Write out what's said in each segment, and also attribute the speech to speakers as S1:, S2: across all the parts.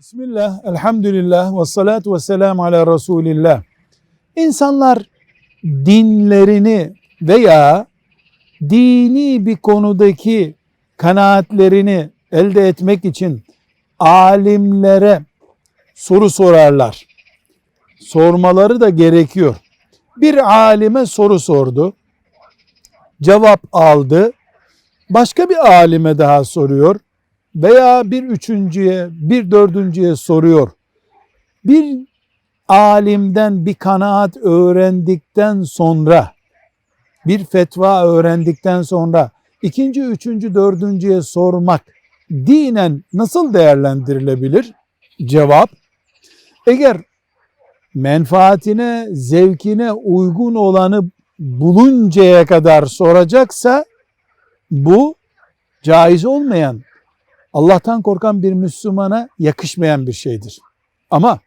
S1: Bismillah, elhamdülillah ve salatu ve selamu ala Resulillah. İnsanlar dinlerini veya dini bir konudaki kanaatlerini elde etmek için alimlere soru sorarlar. Sormaları da gerekiyor. Bir alime soru sordu. Cevap aldı. Başka bir alime daha soruyor veya bir üçüncüye, bir dördüncüye soruyor. Bir alimden bir kanaat öğrendikten sonra, bir fetva öğrendikten sonra ikinci, üçüncü, dördüncüye sormak dinen nasıl değerlendirilebilir? Cevap, eğer menfaatine, zevkine uygun olanı buluncaya kadar soracaksa bu caiz olmayan Allah'tan korkan bir Müslümana yakışmayan bir şeydir. Ama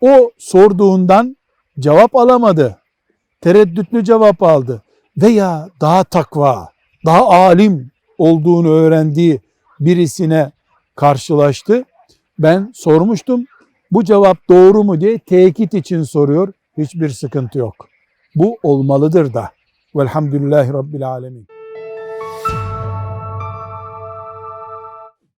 S1: o sorduğundan cevap alamadı. Tereddütlü cevap aldı. Veya daha takva, daha alim olduğunu öğrendiği birisine karşılaştı. Ben sormuştum. Bu cevap doğru mu diye tekit için soruyor. Hiçbir sıkıntı yok. Bu olmalıdır da. Velhamdülillahi Rabbil Alemin.